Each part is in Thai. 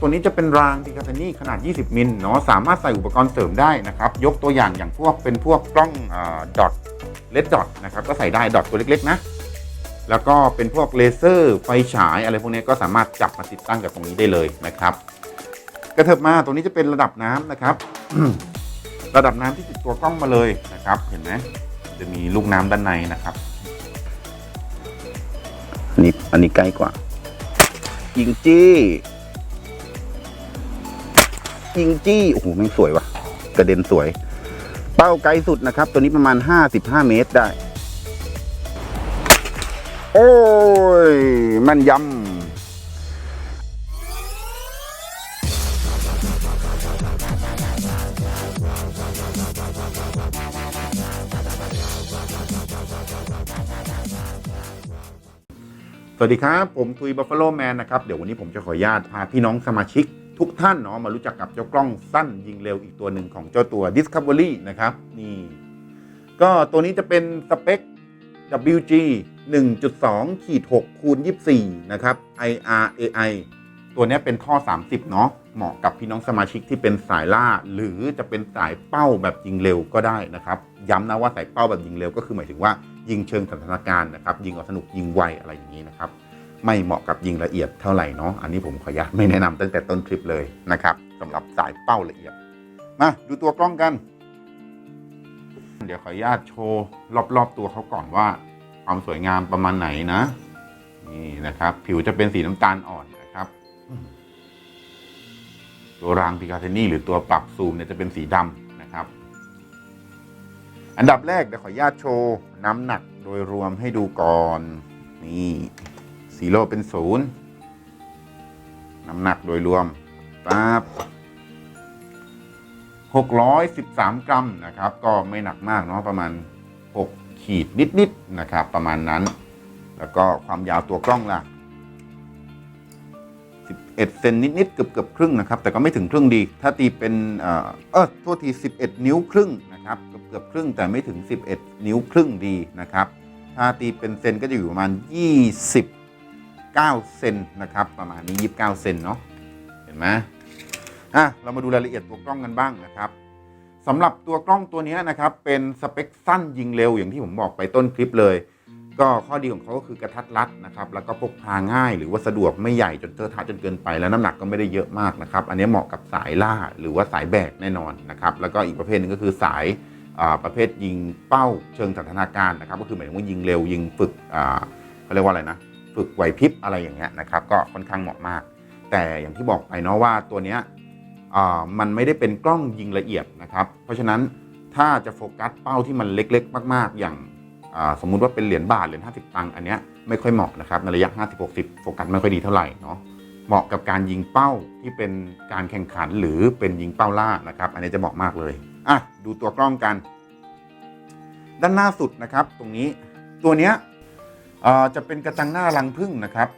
ตัวนี้จะเป็นรางดิคาทานี่ขนาด 20 มิลเนาะสามารถใส่อุปกรณ์เสริมได้นะครับ ยกตัวอย่างอย่างพวกเป็นพวกกล้องดอทเลดดอทนะครับก็ใส่ได้ดอทตัวเล็กๆนะ แล้วก็เป็นพวกเลเซอร์ไฟฉายอะไรพวกนี้ก็สามารถจับมาติดตั้งกับตรงนี้ได้เลยนะครับ กระเถิบมาตรงนี้จะเป็นระดับน้ำนะครับ ระดับน้ำที่ติดตัวกล้องมาเลยนะครับ เห็นไหมจะมีลูกน้ำด้านในนะครับอันนี้อันนี้ใกล้กว่ายิงจี้ ยิงจี้โอ้โหแม่งสวยว่ะ กระเด็นสวย เป้าไกลสุดนะครับ ตัวนี้ประมาณ 55 เมตรได้ โอ้ย มันยำสวัสดีครับ ผมทุยบัฟฟาโลแมนนะครับ เดี๋ยววันนี้ผมจะขออนุญาตพาพี่น้องสมาชิก ทุกท่านเนาะมารู้จักกับเจ้ากล้องสั้นยิงเร็วอีกตัวหนึ่งของเจ้าตัว Discovery นะครับนี่ก็ตัวนี้จะเป็นสเปค WG 1.2ขีด6คูณ24 นะครับ IRAI ตัวนี้เป็นท่อ 30 เนาะเหมาะกับพี่น้องสมาชิกที่เป็นสายล่า หรือจะเป็นสายเป้าแบบยิงเร็วก็ได้นะครับ ย้ำนะว่าสายเป้าแบบยิงเร็วก็คือหมายถึงว่ายิงเชิงสันทนาการนะครับ ยิงเอาสนุกยิงไวอะไรอย่างนี้นะครับ ไม่เหมาะกับยิงละเอียดเท่าไหร่เนาะอันนี้ผมขออนุญาตไม่แนะนำตั้งแต่ต้นคลิปเลยนะครับสำหรับสายเป้าละเอียดมาดูตัวกล้องกัน เดี๋ยวขออนุญาตโชว์รอบๆตัวเขาก่อนว่า ความสวยงามประมาณไหนนะนี่นะครับ ผิวจะเป็นสีน้ำตาลอ่อนนะครับ ตัวรางพิกาเทนี่หรือตัวปรับซูมเนี่ยจะเป็นสีดำนะครับ อันดับแรกเดี๋ยวขออนุญาตโชว์น้ำหนักโดยรวมให้ดูก่อนนี่ ซีโร่เป็นศูนย์น้ำหนักโดยรวมปั๊บ613 กรัมนะครับ ก็ไม่หนักมากเนาะประมาณ 6 ขีดนิดๆนะครับ ประมาณนั้น แล้วก็ความยาวตัวกล้องล่ะ 11 เซนนิดๆเกือบเกือบครึ่งนะครับ แต่ก็ไม่ถึงครึ่งดี ถ้าตีเป็นเอ่อเออโทษที 11 นิ้วครึ่งนะครับเกือบเกือบครึ่งแต่ไม่ถึง 11 นิ้วครึ่งดีนะครับ ถ้าตีเป็นเซนก็จะอยู่ประมาณ 29 เซนนะครับ ประมาณนี้ 29 เซนเนาะเห็นไหมอะเรามาดูรายละเอียดตัวกล้องกันบ้างนะครับสำหรับตัวกล้องตัวนี้นะครับ เป็นสเปคสั้นยิงเร็วอย่างที่ผมบอกไปต้นคลิปเลย ก็ข้อดีของเขาก็คือกระทัดรัดนะครับ แล้วก็พกพาง่ายหรือว่าสะดวกไม่ใหญ่จนเทอะทะจนเกินไป แล้วน้ำหนักก็ไม่ได้เยอะมากนะครับ อันนี้เหมาะกับสายล่าหรือว่าสายแบกแน่นอนนะครับ แล้วก็อีกประเภทหนึงก็คือสายประเภทยิงเป้าเชิงสันทนาการนะครับ ก็คือหมายถึงว่ายิงเร็วยิงฝึกเขาเรียกว่าอะไรนะ ฝึกไหวพริบอะไรอย่างเงี้ยนะครับ ก็ค่อนข้างเหมาะมาก แต่อย่างที่บอกไปเนาะว่าตัวเนี้ยมันไม่ได้เป็นกล้องยิงละเอียดนะครับ เพราะฉะนั้นถ้าจะโฟกัสเป้าที่มันเล็กๆ มาก ๆ อย่างสมมุติว่าเป็นเหรียญบาทเหรียญ50 ตังค์อันเนี้ยไม่ค่อยเหมาะนะครับในระยะ 50-60 โฟกัสไม่ค่อยดีเท่าไหร่เนาะเหมาะกับการยิงเป้าที่เป็นการแข่งขันหรือเป็นยิงเป้าล่านะครับ อันนี้จะเหมาะมากเลยอะดูตัวกล้องกัน ด้านหน้าสุดนะครับ ตรงนี้ตัวเนี้ย จะเป็นกระจังหน้ารังผึ้งนะครับ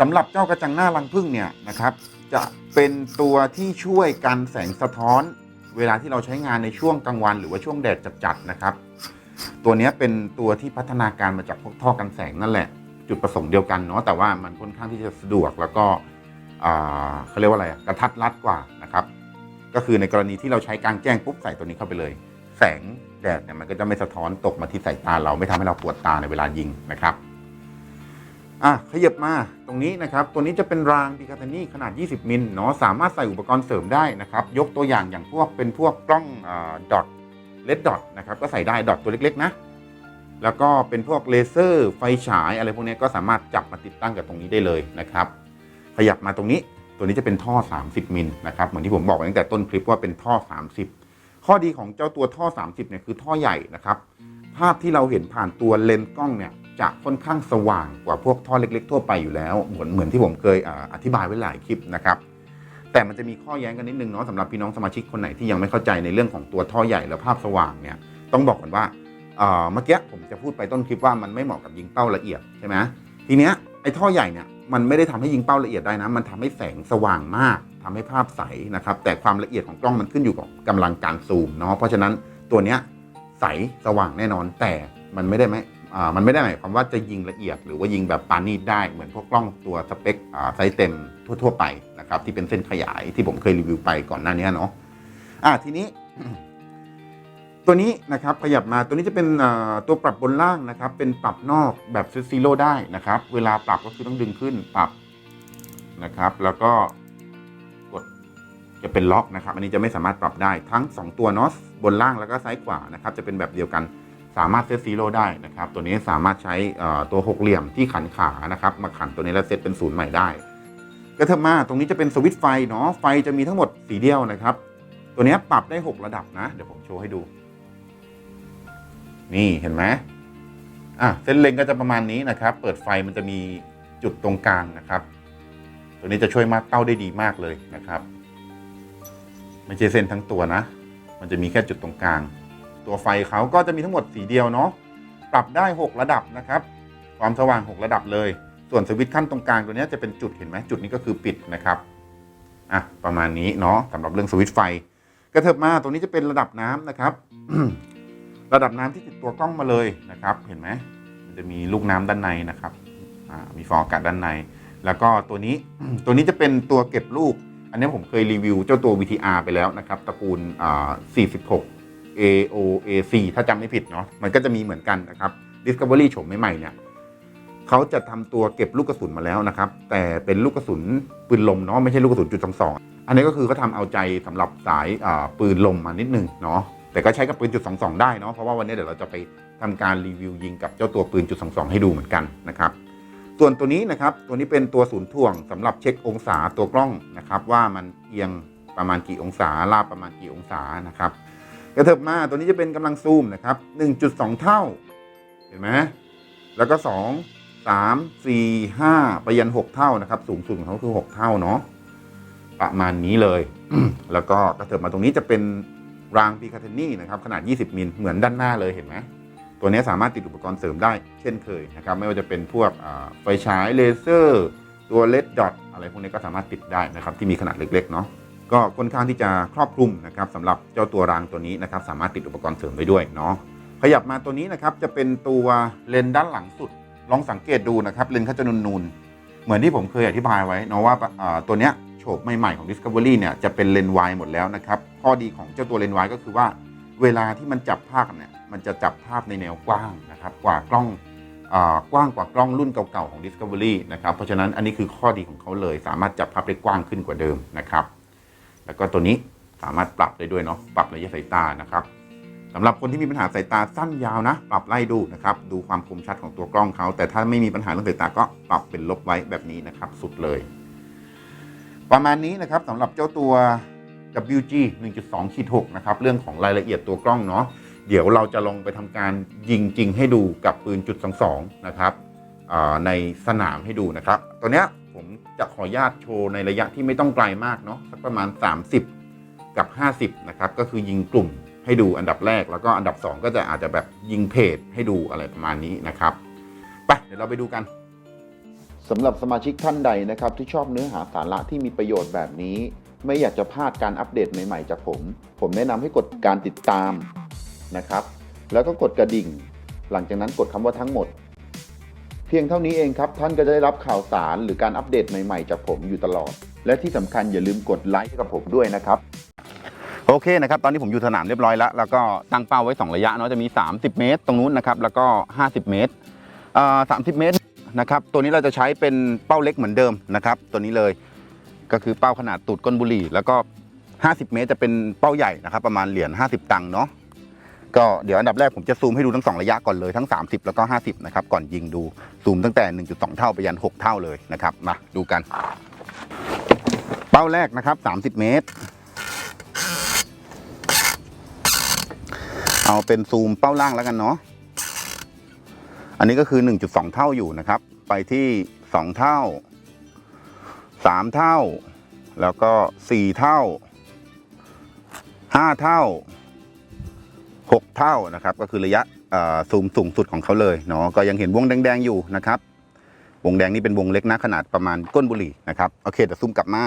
สำหรับเจ้ากระจังหน้ารังผึ้งเนี่ยนะครับ จะเป็นตัวที่ช่วยกันแสงสะท้อน เวลาที่เราใช้งานในช่วงกลางวัน หรือว่าช่วงแดดจัดๆนะครับ ตัวนี้เป็นตัวที่พัฒนาการมาจากพวกท่อกันแสงนั่นแหละ จุดประสงค์เดียวกันเนาะแต่ว่ามันค่อนข้างที่จะสะดวกแล้วก็เขาเรียกว่าอะไรกระทัดรัดกว่านะครับ ก็คือในกรณีที่เราใช้กลางแจ้งปุ๊บใส่ตัวนี้เข้าไปเลย แสง แดดเนี่ยมันก็จะไม่สะท้อนตกมาที่สายตาเราไม่ทำให้เราปวดตาในเวลายิงนะครับอะขยับมาตรงนี้นะครับ ตัวนี้จะเป็นรางดิคาทนี่ขนาด 20 มิลเนาะสามารถใส่อุปกรณ์เสริมได้นะครับ ยกตัวอย่างอย่างพวกเป็นพวกกล้องดอทเลดดอทนะครับก็ใส่ได้ดอทตัวเล็กๆนะ แล้วก็เป็นพวกเลเซอร์ไฟฉายอะไรพวกนี้ก็สามารถจับมาติดตั้งกับตรงนี้ได้เลยนะครับ ขยับมาตรงนี้ตัวนี้จะเป็นท่อ 30 มิลนะครับเหมือนที่ผมบอกตั้งแต่ต้นคลิปว่าเป็นท่อ 30 ข้อดีของเจ้าตัวท่อ 30เนี่ยคือท่อใหญ่นะครับ ภาพที่เราเห็นผ่านตัวเลนส์กล้องเนี่ยจะค่อนข้างสว่างกว่าพวกท่อเล็ก ๆ ทั่วไปอยู่แล้ว เหมือนเหมือนที่ผมเคยอาอธิบายไว้หลายคลิปนะครับ แต่มันจะมีข้อแย้งกันนิดนึงเนาะสำหรับพี่น้องสมาชิกคนไหนที่ยังไม่เข้าใจในเรื่องของตัวท่อใหญ่และภาพสว่างเนี่ยต้องบอกก่อนว่าเอ่อเมื่อกี้ผมจะพูดไปต้นคลิปว่ามันไม่เหมาะกับยิงเป้าละเอียดใช่ไหมทีเนี้ยไอ้ท่อใหญ่เนี่ยมันไม่ได้ทำให้ยิงเป้าละเอียดได้นะ มันทำให้แสงสว่างมาก ทำให้ภาพใสนะครับ แต่ความละเอียดของกล้องมันขึ้นอยู่กับกำลังการซูมเนาะเพราะฉะนั้นตัวเนี้ยใสสว่างแน่นอน แต่มันไม่ได้ไหมอ่ามันไม่ได้หมายความว่าจะยิงละเอียด หรือว่ายิงแบบปานีตได้เหมือนพวกกล้องตัวสเปคอ่าไซส์เต็มทั่ว ๆ ไปนะครับที่เป็นเส้นขยายที่ผมเคยรีวิวไปก่อนหน้านี้เนาะอะทีนี้ตัวนี้นะครับขยับมาตัวนี้จะเป็นอ่อตัวปรับบนล่างนะครับ เป็นปรับนอกแบบซตซีโร่ได้นะครับ เวลาปรับก็คือต้องดึงขึ้นปรับนะครับ แล้วก็ จะเป็นล็อกนะครับ อันนี้จะไม่สามารถปรับได้ทั้ง 2 ตัวเนาะบนล่างแล้วก็ซ้ายขวานะครับจะเป็นแบบเดียวกันสามารถเซตซีโร่ได้นะครับ ตัวนี้สามารถใช้ตัวหกเหลี่ยมที่ขันขานะครับมาขันตัวนี้แล้วเซตเป็นศูนย์ใหม่ได้ก็เถอะมาตรงนี้จะเป็นสวิตช์ไฟเนาะไฟจะมีทั้งหมดสีเดียวนะครับ ตัวนี้ปรับได้ 6 ระดับนะ เดี๋ยวผมโชว์ให้ดู นี่เห็นไหมอะเส้นเล็งก็จะประมาณนี้นะครับ เปิดไฟมันจะมีจุดตรงกลางนะครับ ตัวนี้จะช่วยมากเต้าได้ดีมากเลยนะครับ ไม่ใช่เส้นทั้งตัวนะ มันจะมีแค่จุดตรงกลาง ตัวไฟเขาก็จะมีทั้งหมดสีเดียวเนาะปรับได้ 6 ระดับนะครับ ความสว่าง 6 ระดับเลย ส่วนสวิตช์ขั้นตรงกลางตัวนี้จะเป็นจุดเห็นไหมจุดนี้ก็คือปิดนะครับอะประมาณนี้เนาะสำหรับเรื่องสวิตช์ไฟกระเถิบมาตรงนี้จะเป็นระดับน้ำนะครับระดับน้ำที่ติดตัวกล้องมาเลยนะครับ เห็นไหมมันจะมีลูกน้ำด้านในนะครับอ่ามีฟองอากาศด้านใน แล้วก็ตัวนี้ตัวนี้จะเป็นตัวเก็บลูก อันนี้ผมเคยรีวิวเจ้าตัว VTR ไปแล้วนะครับตระกูลอ่า46 AOAC ถ้าจำไม่ผิดเนาะมันก็จะมีเหมือนกันนะครับ Discovery โฉมใหม่ๆเนี่ยเขาจะทำตัวเก็บลูกกระสุนมาแล้วนะครับ แต่เป็นลูกกระสุนปืนลมเนาะไม่ใช่ลูกกระสุนจุดสองสองอันนี้ก็คือเขาทำเอาใจสำหรับสายอ่าปืนลมมานิดนึงเนาะแต่ก็ใช้กับปืนจุดสองสองได้เนาะเพราะว่าวันนี้เดี๋ยวเราจะไปทำการรีวิวยิงกับเจ้าตัวปืนจุดสองสองให้ดูเหมือนกันนะครับ ส่วนตัวนี้นะครับตัวนี้เป็นตัวศูนย์ถ่วงสำหรับเช็คองศาตัวกล้องนะครับ ว่ามันเอียงประมาณกี่องศาลาบประมาณกี่องศานะครับกระเถิบมาตัวนี้จะเป็นกำลังซูมนะครับ 1.2 เท่า เห็นไหมแล้วก็ 2 3 4 5 ไปยัน 6 เท่านะครับ สูงสุดของเขาคือ 6 เท่าเนาะประมาณนี้เลย แล้วก็กระเถิบมาตรงนี้จะเป็นรางพีคาเทนนี่นะครับ ขนาด 20 มิลเหมือนด้านหน้าเลยเห็นไหม ตัวนี้สามารถติดอุปกรณ์เสริมได้เช่นเคยนะครับไม่ว่าจะเป็นพวกไฟฉายเลเซอร์ตัวเลดดอทอะไรพวกนี้ก็สามารถติดได้นะครับที่มีขนาดเล็กๆเนาะก็ค่อนข้างที่จะครอบคลุมนะครับสำหรับเจ้าตัวรางตัวนี้นะครับสามารถติดอุปกรณ์เสริมได้ด้วยเนาะขยับมาตัวนี้นะครับจะเป็นตัวเลนด้านหลังสุด ลองสังเกตดูนะครับเลนเขาจะนูนๆ เหมือนที่ผมเคยอธิบายไว้เนาะว่าตัวเนี้ยโฉบใหม่ๆของ Discovery เนี่ยจะเป็นเลนวายหมดแล้วนะครับข้อดีของเจ้าตัวเลนวายก็คือว่า เวลาที่มันจับภาพเนี่ย มันจะจับภาพในแนวกว้างนะครับกว่ากล้องกว้างกว่ากล้องรุ่นเก่าๆของ Discovery นะครับเพราะฉะนั้นอันนี้คือข้อดีของเขาเลย สามารถจับภาพได้กว้างขึ้นกว่าเดิมนะครับ แล้วก็ตัวนี้สามารถปรับได้ด้วยเนาะปรับระยะสายตานะครับสำหรับคนที่มีปัญหาสายตาสั้นยาวนะ ปรับไล่ดูนะครับ ดูความคมชัดของตัวกล้องเขา แต่ถ้าไม่มีปัญหาเรื่องสายตาก็ปรับเป็นลบไว้แบบนี้นะครับ สุดเลย ประมาณนี้นะครับสำหรับเจ้าตัว WG 1.2ขีด6นะครับเรื่องของรายละเอียดตัวกล้องเนาะ เดี๋ยวเราจะลงไปทำการยิงจริงให้ดูกับปืนจุด22นะครับในสนามให้ดูนะครับ ตัวเนี้ยผมจะขออนุญาตโชว์ในระยะที่ไม่ต้องไกลมากเนาะสักประมาณ 30 กับ 50นะครับก็คือยิงกลุ่มให้ดูอันดับแรกแล้วก็อันดับ 2 ก็จะอาจจะแบบยิงเพจให้ดูอะไรประมาณนี้นะครับไปเดี๋ยวเราไปดูกันสำหรับสมาชิกท่านใดนะครับที่ชอบเนื้อหาสาระที่มีประโยชน์แบบนี้ ไม่อยากจะพลาดการอัปเดตใหม่ๆจากผม ผมแนะนำให้กดการติดตาม นะครับ แล้วก็กดกระดิ่ง หลังจากนั้นกดคำว่าทั้งหมด เพียงเท่านี้เองครับ ท่านก็จะได้รับข่าวสารหรือการอัปเดตใหม่ๆ จากผมอยู่ตลอด และที่สำคัญอย่าลืมกดไลค์ให้กับผมด้วยนะครับ โอเคนะครับ ตอนนี้ผมอยู่สนามเรียบร้อยแล้ว แล้วก็ตั้งเป้าไว้ 2 ระยะเนาะจะมี 30 เมตร ตรงนู้นนะครับ แล้วก็ 50 เมตรเอ่อ30เมตรนะครับตัวนี้เราจะใช้เป็นเป้าเล็กเหมือนเดิมนะครับ ตัวนี้เลยก็คือเป้าขนาดตูดก้นบุหรี่ แล้วก็ 50 เมตรจะเป็นเป้าใหญ่นะครับ ประมาณเหรียญ50 ตังค์เนาะ ก็เดี๋ยวอันดับแรกผมจะซูมให้ดูทั้ง 2 ระยะก่อนเลยทั้ง 30 แล้วก็ 50 นะครับ ก่อนยิงดูซูมตั้งแต่ 1.2 เท่าไปยัน 6 เท่าเลยนะครับมาดูกัน เป้าแรกนะครับ 30 เมตร เอาเป็นซูมเป้าล่างแล้วกันเนาะอันนี้ก็คือ 1.2 เท่าอยู่นะครับ ไปที่ 2 เท่า 3 เท่า แล้วก็ 4 เท่า 5 เท่า 6 เท่านะครับ ก็คือระยะซูมสูงสุดของเขาเลยเนาะก็ยังเห็นวงแดงๆอยู่นะครับ วงแดงนี่เป็นวงเล็กนะขนาดประมาณก้นบุหรี่นะครับโอเคเดี๋ยวซูมกลับมา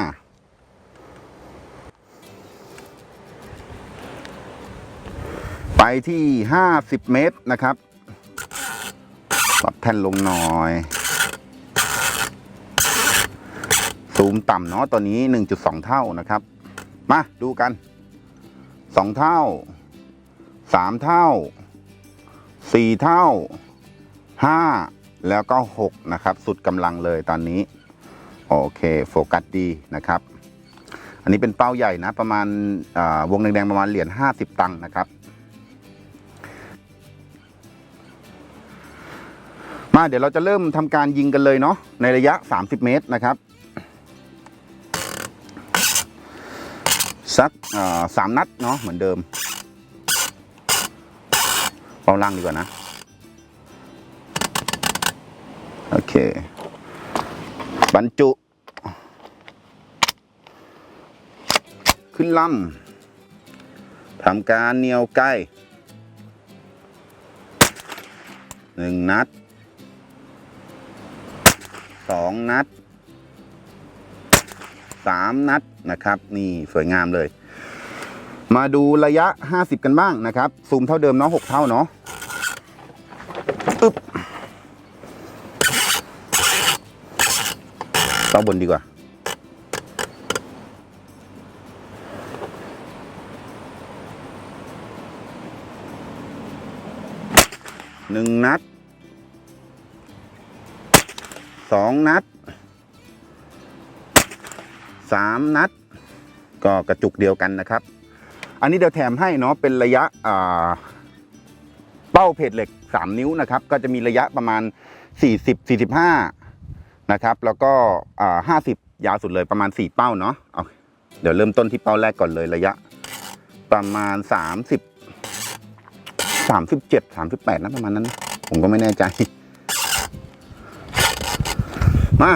ไปที่ 50 เมตรนะครับปรับแท่นลงหน่อย ซูมต่ำเนาะตัวนี้ 1.2 เท่านะครับ มาดูกัน 2 เท่า 3เท่า4เท่า5แล้วก็6นะครับ สุดกำลังเลยตอนนี้ โอเคโฟกัสดีนะครับ อันนี้เป็นเป้าใหญ่นะ ประมาณาวงแดงๆประมาณเหรียญ50ตังค์นะครับ มาเดี๋ยวเราจะเริ่มทำการยิงกันเลยเนาะในระยะ 30 เมตรนะครับสักสามนัดเนาะเหมือนเดิม เป้าล่างดีกว่านะ โอเค บรรจุ ขึ้นลำทำการเหนียวใกล้หนึ่งนัดสองนัดสามนัดนะครับ นี่สวยงามเลย มาดูระยะ 50 กันบ้างนะครับ ซูมเท่าเดิมเนาะ6เท่าเนาะอึ๊บเป้าบนดีกว่า หนึ่งนัด สองนัด สามนัด ก็กระจุกเดียวกันนะครับ อันนี้เดี๋ยวแถมให้เนาะเป็นระยะเป้าเพจเหล็ก 3 นิ้วนะครับ ก็จะมีระยะประมาณ 40 45 นะครับ แล้วก็อ่า50ยาวสุดเลยประมาณ 4 เป้าเนาะเอาเดี๋ยวเริ่มต้นที่เป้าแรกก่อนเลยระยะ ประมาณ 30 37 38นะประมาณนั้น ผมก็ไม่แน่ใจ มา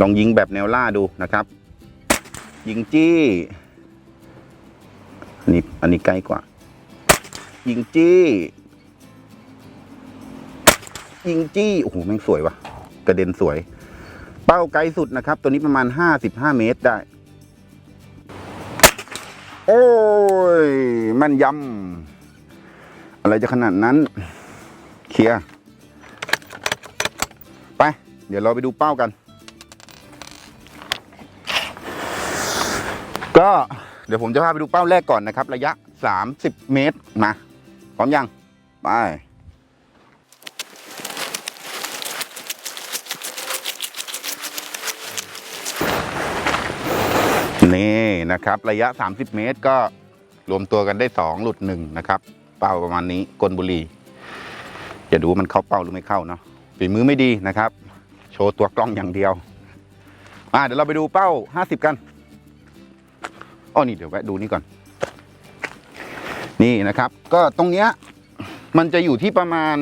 ลองยิงแบบแนวล่าดูนะครับ ยิงจี้อันนี้อันนี้ใกล้กว่า ยิงจี้ ยิงจี้โอ้โหแม่งสวยว่ะ กระเด็นสวย เป้าไกลสุดนะครับ ตัวนี้ประมาณ55เมตรได้ โอ้ยมันยำอะไรจะขนาดนั้น เคลียร์ไป เดี๋ยวเราไปดูเป้ากัน ก็เดี๋ยวผมจะพาไปดูเป้าแรกก่อนนะครับ ระยะ 30 เมตรมาพร้อมยัง ไปนี่นะครับ ระยะ 30 เมตรก็รวมตัวกันได้ 2 หลุด1นะครับ เป้าประมาณนี้กลบุรีจะดูมันเข้าเป้าหรือไม่เข้าเนาะฝีมือไม่ดีนะครับ โชว์ตัวกล้องอย่างเดียว อ่าเดี๋ยวเราไปดูเป้า 50 กัน อ้อนี่เดี๋ยวแวะดูนี่ก่อน นี่นะครับ ก็ตรงเนี้ยมันจะอยู่ที่ประมาณ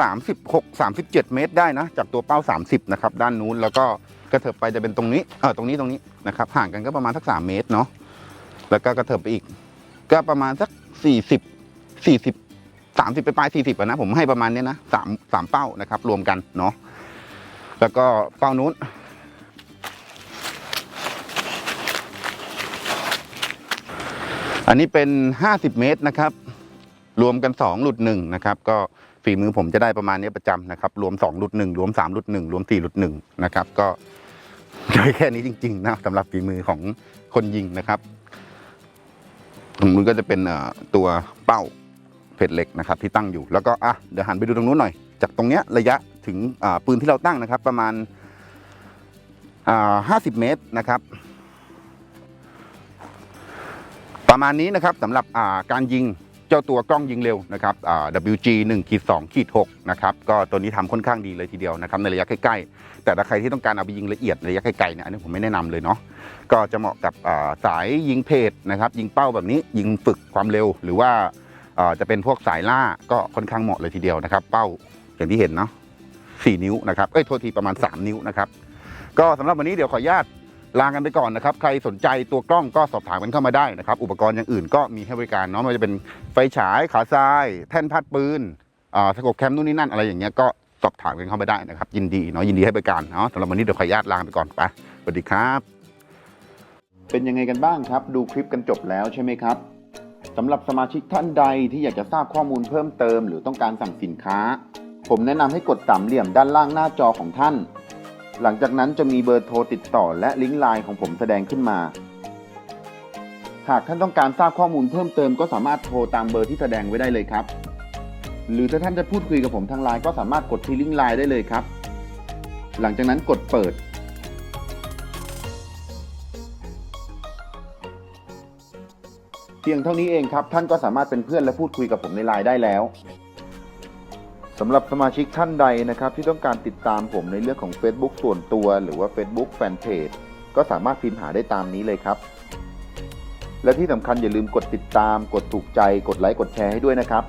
36 37 เมตรได้นะ จากตัวเป้า 30 นะครับ ด้านนู้นแล้วก็กระเถิบไปจะเป็นตรงนี้เออตรงนี้ตรงนี้นะครับห่างกันก็ประมาณสัก 3 เมตรเนาะแล้วก็กระเถิบไปอีก ก็ประมาณสัก 40 40 30ไปปลาย40อะนะผมให้ประมาณเนี้ยนะสามสามเป้านะครับ รวมกันเนาะแล้วก็เป้านู้น อันนี้เป็น 50 เมตรนะครับ รวมกัน 2 หลุด1นะครับ ก็ฝีมือผมจะได้ประมาณนี้ประจำนะครับ รวม2หลุด1รวม3หลุด1รวม4หลุด1นะครับ ก็ได้แค่นี้จริงๆนะสำหรับฝีมือของคนยิงนะครับตรงนู้นก็จะเป็นตัวเป้าเพชรเหล็กนะครับ ที่ตั้งอยู่แล้วก็อะเดี๋ยวหันไปดูตรงนู้นหน่อย จากตรงเนี้ยระยะถึงปืนที่เราตั้งนะครับ ประมาณอ่า50เมตรนะครับ ประมาณนี้นะครับสำหรับการยิงเจ้าตัวกล้องยิงเร็วนะครับ WG 1ขีด2ขีด6นะครับ ก็ตัวนี้ทำค่อนข้างดีเลยทีเดียวนะครับในระยะใกล้ๆ แต่ถ้าใครที่ต้องการเอาไปยิงละเอียดในระยะไกลๆเนี่ยอันนี้ผมไม่แนะนำเลยเนาะ ก็จะเหมาะกับสายยิงเพจนะครับ ยิงเป้าแบบนี้ยิงฝึกความเร็ว หรือว่าจะเป็นพวกสายล่าก็ค่อนข้างเหมาะเลยทีเดียวนะครับ เป้าอย่างที่เห็นเนาะ4นิ้วนะครับ เอ้ยโทษทีประมาณ 3 นิ้วนะครับ ก็สำหรับวันนี้เดี๋ยวขออนุญาต ลากันไปก่อนนะครับ ใครสนใจตัวกล้องก็สอบถามกันเข้ามาได้นะครับ อุปกรณ์อย่างอื่นก็มีให้บริการเนาะไม่ว่าจะเป็นไฟฉายขาทราย แท่นพัดปืนอ่าสกบแคมนู่นนี่นั่นอะไรอย่างเงี้ยก็สอบถามกันเข้ามาได้นะครับ ยินดีเนาะยินดีให้บริการเนาะสำหรับวันนี้เดี๋ยวขออนุญาตลาไปก่อนไปสวัสดีครับ เป็นยังไงกันบ้างครับ ดูคลิปกันจบแล้วใช่ไหมครับสำหรับสมาชิกท่านใดที่อยากจะทราบข้อมูลเพิ่มเติม หรือต้องการสั่งสินค้า ผมแนะนำให้กดสามเหลี่ยมด้านล่างหน้าจอของท่าน หลังจากนั้นจะมีเบอร์โทรติดต่อและลิงก์ไลน์ของผมแสดงขึ้นมา หากท่านต้องการทราบข้อมูลเพิ่มเติมก็สามารถโทรตามเบอร์ที่แสดงไว้ได้เลยครับ หรือถ้าท่านจะพูดคุยกับผมทางไลน์ก็สามารถกดที่ลิงก์ไลน์ได้เลยครับ หลังจากนั้นกดเปิดเพียงเท่านี้เองครับ ท่านก็สามารถเป็นเพื่อนและพูดคุยกับผมในไลน์ได้แล้ว สำหรับสมาชิกท่านใดนะครับ ที่ต้องการติดตามผมในเรื่องของ Facebook ส่วนตัว หรือว่า Facebook Fanpage ก็สามารถพิมพ์หาได้ตามนี้เลยครับ และที่สำคัญอย่าลืมกดติดตาม กดถูกใจ กดไลค์ กดแชร์ให้ด้วยนะครับ